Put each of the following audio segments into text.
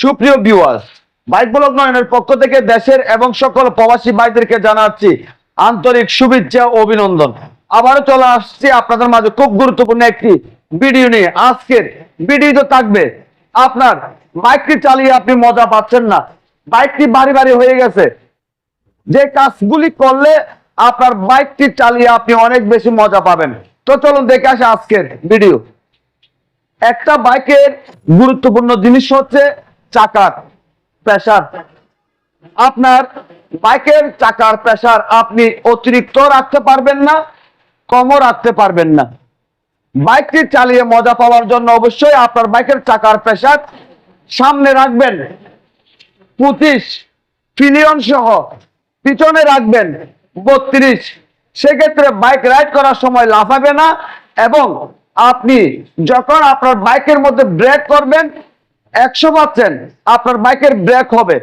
সুপ্রিয় viewers bike blog নয়নের পক্ষ থেকে দেশের এবং সকল প্রবাসী ভাইদেরকে জানাচ্ছি আন্তরিক শুভেচ্ছা অভিনন্দন। আবারও চলে আসছি আপনাদের মাঝে খুব গুরুত্বপূর্ণ একটি ভিডিও নিয়ে। আজকের ভিডিও তো থাকবে আপনার বাইকটি চালিয়ে আপনি মজা পাচ্ছেন না। বাইকটি বাড়ি বাড়ি হয়ে গেছে। যে কাজগুলি করলে আপনার বাইকটি চালিয়ে আপনি অনেক বেশি মজা পাবেন। তো চলুন দেখে আসে আজকের ভিডিও একটা বাইকের গুরুত্বপূর্ণ জিনিস হচ্ছে চাকার প্রেসার আপনার বাইকের চাকার প্রেসার আপনি অতিরিক্ত রাখতে পারবেন না, কমও রাখতে পারবেন না। বাইকটি চালিয়ে মজা পাওয়ার জন্য অবশ্যই আপনার বাইকের চাকার প্রেসার সামনে রাখবেন। পঁচিশ পিলিয়ন সহ পিছনে রাখবেন। বত্রিশ, সেক্ষেত্রে বাইক রাইড করার সময় লাফাবে না এবং আপনি যখন আপনার বাইকের মধ্যে ব্রেক করবেন একশো পাচ্ছেন আপনার বাইকের ব্রেক হবে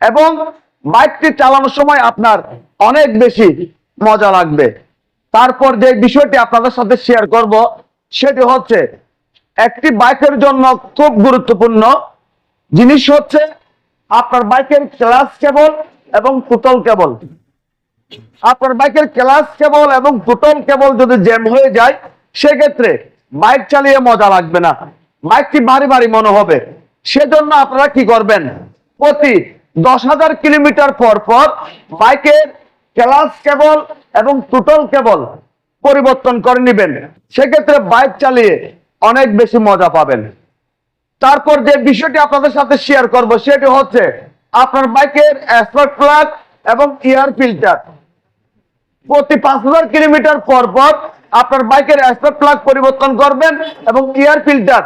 এবং বাইকটি চালানোর সময় আপনার অনেক বেশি মজা লাগবে। তারপর যে বিষয়টি আপনাদের সাথে শেয়ার করব, সেটি হচ্ছে একটি বাইকের জন্য খুব গুরুত্বপূর্ণ জিনিস হচ্ছে আপনার বাইকের ক্লাস কেবল এবং পুতল কেবল আপনার বাইকের ক্লাস কেবল এবং পুতল কেবল যদি জ্যাম হয়ে যায়, সেক্ষেত্রে বাইক চালিয়ে মজা লাগবে না। বাইকটি ভারী ভারী মনে হবে। সেজন্য আপনারা কি করবেন? প্রতি দশ হাজার কিলোমিটার পর পর বাইকের ক্লাস কেবল এবং টুটল কেবল পরিবর্তন করে নেবেন। সেক্ষেত্রে বাইক চালিয়ে অনেক বেশি মজা পাবেন। তারপর যে বিষয়টি আপনাদের সাথে শেয়ার করব, সেটি হচ্ছে আপনার বাইকের স্পার্ক প্লাগ এবং ইয়ার ফিল্টার প্রতি পাঁচ হাজার কিলোমিটার পর পর আপনার বাইকের স্পার্ক প্লাগ পরিবর্তন করবেন এবং ইয়ার ফিল্টার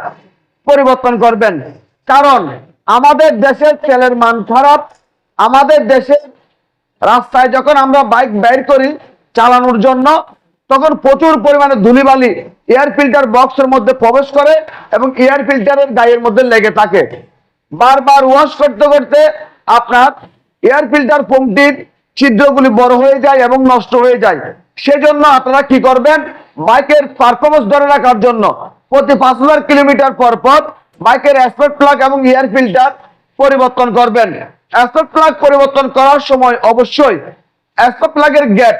পরিবর্তন করবেন। কারণ আমাদের দেশের তেলের মান খারাপ, আমাদের দেশে রাস্তায় যখন আমরা বাইক বের করি চালানোর জন্য, তখন প্রচুর পরিমাণে ধুলিবালি এয়ার ফিল্টার বক্সের মধ্যে প্রবেশ করে এবং এয়ার ফিল্টারের গায়ের মধ্যে লেগে থাকে। বারবার ওয়াশ করতে করতে আপনার এয়ার ফিল্টার পম্পটির ছিদ্রগুলি বড় হয়ে যায় এবং নষ্ট হয়ে যায়। সেজন্য আপনারা কি করবেন? বাইকের পারফরমেন্স ধরে রাখার জন্য প্রতি পাঁচ হাজার কিলোমিটার পর পর বাইকের অ্যাসপেক্ট প্লাগ এবং এয়ার ফিল্টার পরিবর্তন করবেন। অ্যাসপেক্ট প্লাগ পরিবর্তন করার সময় অবশ্যই অ্যাসপেক্ট প্লাগের গ্যাপ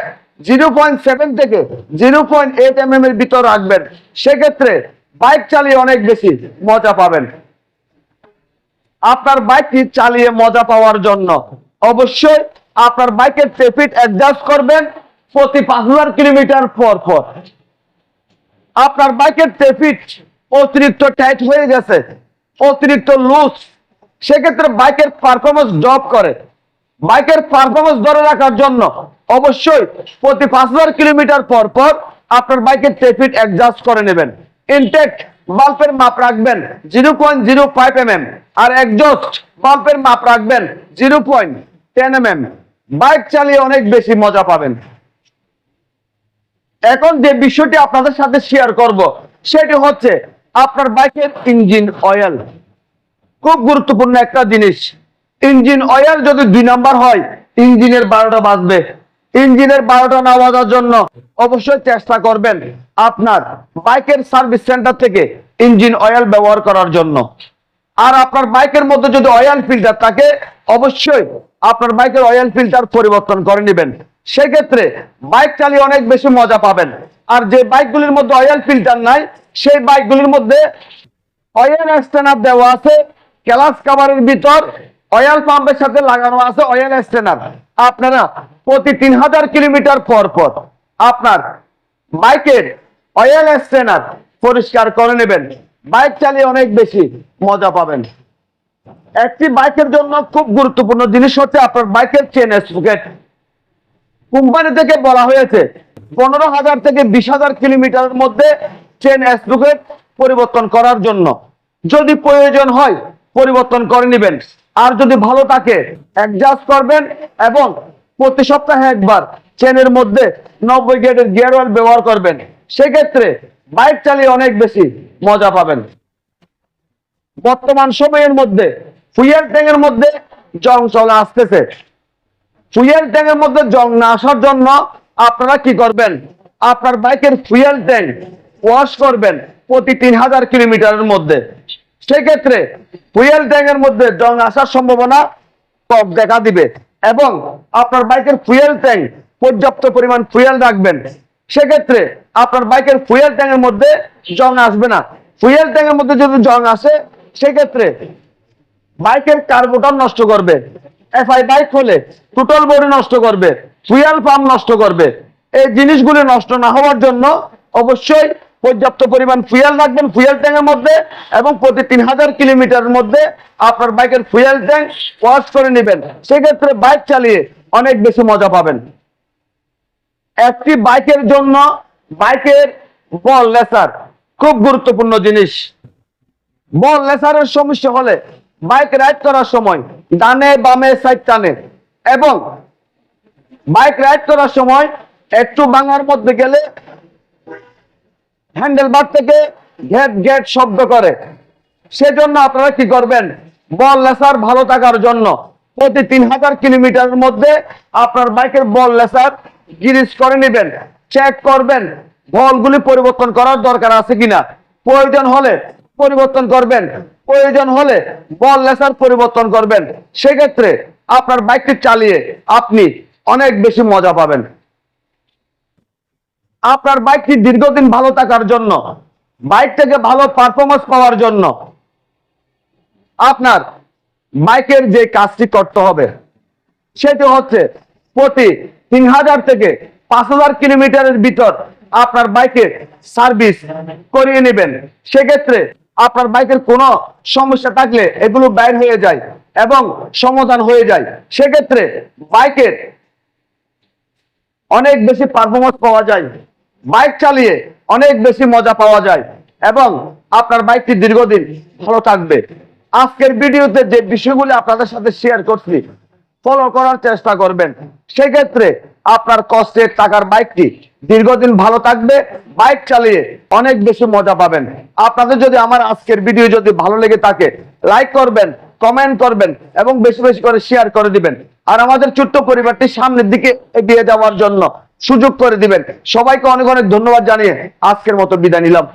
জিরো পয়েন্ট সেভেন থেকে zero point eight M M এর ভিতর রাখবেন। সেক্ষেত্রে বাইক চালিয়ে অনেক বেশি মজা পাবেন। আপনার বাইকটি চালিয়ে মজা পাওয়ার জন্য অবশ্যই আপনার বাইকের ট্রেফিক অ্যাডজাস্ট করবেন প্রতি পাঁচ হাজার কিলোমিটার পর পর। আপনার বাইকের ট্রেফিক অতিরিক্ত টাইট হয়ে গেছে, অতিরিক্ত লুজ সেক্ষেত্রে বাইকের পারফরমেন্স ড্রপ করে। বাইকের পারফরমেন্স ধরে রাখার জন্য অবশ্যই প্রতি পাঁচ হাজার কিলোমিটার পর পর আপনার বাইকের ট্রেফিক অ্যাডজাস্ট করে নেবেন। ইনটেক বাল্বের মাপ রাখবেন zero point zero five M M আর একজস্ট বাল্বের মাপ রাখবেন zero point ten M M bike চালিয়ে অনেক বেশি মজা পাবেন। এখন যে বিষয়টি আপনাদের সাথে শেয়ার করব, সেটি হচ্ছে আপনার বাইকের ইঞ্জিন অয়েল খুব গুরুত্বপূর্ণ একটা জিনিস। ইঞ্জিন অয়েল যদি দুই নাম্বার হয়, ইঞ্জিনের বারোটা বাজবে। ইঞ্জিনের বারোটা না বাজার জন্য অবশ্যই চেষ্টা করবেন আপনার বাইকের সার্ভিস সেন্টার থেকে ইঞ্জিন অয়েল ব্যবহার করার জন্য। আর আপনার বাইকের মধ্যে যদি অয়েল ফিল্টার থাকে, অবশ্যই আপনার বাইকের অয়েল ফিল্টার পরিবর্তন করে নেবেন। সেক্ষেত্রে বাইক চালিয়ে অনেক বেশি মজা পাবেন। আর যে বাইকগুলির মধ্যে অয়েল ফিল্টার নাই, সেই বাইকগুলির মধ্যে অয়েল স্ট্যানার দেওয়া আছে ক্লাস কাভারের ভিতর অয়েল পাম্পের সাথে লাগানো আছে অয়েল স্ট্যানার আপনারা প্রতি তিন হাজার কিলোমিটার পর পর আপনার বাইকের অয়েল স্ট্যানার পরিষ্কার করে নেবেন। বাইক চালিয়ে অনেক বেশি মজা পাবেন। একটি বাইকের জন্য খুব গুরুত্বপূর্ণ জিনিস হচ্ছে আপনার বাইকের চেন স্পকেট কোম্পানি থেকে বলা হয়েছে, পনেরো হাজার থেকে বিশ হাজার কিলোমিটারের মধ্যে চেন স্পকেট পরিবর্তন করার জন্য। যদি প্রয়োজন হয়, পরিবর্তন করে নেবেন। আর যদি ভালো থাকে অ্যাডজাস্ট করবেন এবং প্রতি সপ্তাহে একবার চেনের মধ্যে নব্বই গেটের গিয়ার অয়েল ব্যবহার করবেন। সেক্ষেত্রে বাইক চালিয়ে অনেক বেশি মজা পাবেন। বর্তমান সময়ের মধ্যে ফুয়েল ট্যাঙ্কের মধ্যে জং চলে আসতেছে। ফুয়েল ট্যাঙ্কের মধ্যে জং না আসার জন্য আপনারা কি করবেন? আপনার বাইকের ফুয়েল ট্যাঙ্ক ওয়াশ করবেন প্রতি তিন হাজার কিলোমিটারের মধ্যে। সেক্ষেত্রে ফুয়েল ট্যাঙ্কের মধ্যে জং আসার সম্ভাবনা কম দেখা দিবে এবং আপনার বাইকের ফুয়েল ট্যাঙ্ক পর্যাপ্ত পরিমাণ ফুয়েল রাখবেন। সেক্ষেত্রে আপনার বাইকের ফুয়েল ট্যাঙ্কের মধ্যে জং আসবে না। ফুয়েল ট্যাঙ্কের মধ্যে যদি জং আসে, সেক্ষেত্রে বাইকের কার্বোটার নষ্ট করবে। এফআই বাইক হলে টোটাল বডি নষ্ট করবে ফুয়েল পাম্প নষ্ট করবে। এই জিনিসগুলি নষ্ট না হওয়ার জন্য অবশ্যই পর্যাপ্ত পরিমাণ ফুয়েল রাখবেন ফুয়েল ট্যাঙ্কের মধ্যে এবং প্রতি তিন হাজার কিলোমিটারের মধ্যে আপনার বাইকের ফুয়েল ট্যাঙ্ক ওয়াশ করে নেবেন। সেক্ষেত্রে বাইক চালিয়ে অনেক বেশি মজা পাবেন। একটি বাইকের জন্য বাইকের বল লেসার খুব গুরুত্বপূর্ণ জিনিস। বল লেসারের সমস্যা হলে বাইক রাইড করার সময় ডানে, বামে সাইড টানে। এবং বাইক রাইড করার সময় একটু বাঙার মধ্যে গেলে হ্যান্ডেল বার থেকে ঘেট ঘেট শব্দ করে। সেজন্য আপনারা কি করবেন? বল লেসার ভালো থাকার জন্য প্রতি তিন হাজার কিলোমিটারের মধ্যে আপনার বাইকের বল লেসার গিরিজ করে নেবেন। চেক করবেন, বলগুলি পরিবর্তন করার দরকার আছে কিনা। প্রয়োজন হলে পরিবর্তন করবেন। প্রয়োজন হলে বল লেসার পরিবর্তন করবেন। সেক্ষেত্রে আপনার বাইকটি চালিয়ে আপনি অনেক বেশি মজা পাবেন। আপনার বাইকটি দীর্ঘদিন ভালো থাকার জন্য, বাইক থেকে ভালো পারফরমেন্স পাওয়ার জন্য আপনার বাইকের যে কাজটি করতে হবে, সেটি হচ্ছে প্রতি তিন হাজার থেকে পাঁচ হাজার কিলোমিটারের ভিতর আপনার বাইকের সার্ভিস করিয়ে নেবেন। সেক্ষেত্রে আপনার বাইকের কোনো সমস্যা থাকলে এগুলো বাইর হয়ে যায় এবং সমাধান হয়ে যায়। সেক্ষেত্রে বাইকের অনেক বেশি পারফরমেন্স পাওয়া যায়। বাইক চালিয়ে অনেক বেশি মজা পাওয়া যায় এবং আপনার বাইকটি দীর্ঘদিন ভালো থাকবে। আজকের ভিডিওতে যে বিষয়গুলি আপনাদের সাথে শেয়ার করছি ফলো করার চেষ্টা করবেন। সেক্ষেত্রে আপনার কষ্টের টাকার বাইকটি দীর্ঘদিন ভালো থাকবে, বাইক চালিয়ে অনেক বেশি মজা পাবেন। আপনাদের যদি আমার আজকের ভিডিও যদি ভালো লেগে থাকে লাইক করবেন কমেন্ট করবেন এবং বেশি বেশি করে শেয়ার করে দিবেন। আর আমাদের ছোট্ট পরিবারটি সামনের দিকে এগিয়ে যাওয়ার জন্য সুযোগ করে দিবেন। সবাইকে অনেক অনেক ধন্যবাদ জানিয়ে আজকের মতো বিদায় নিলাম।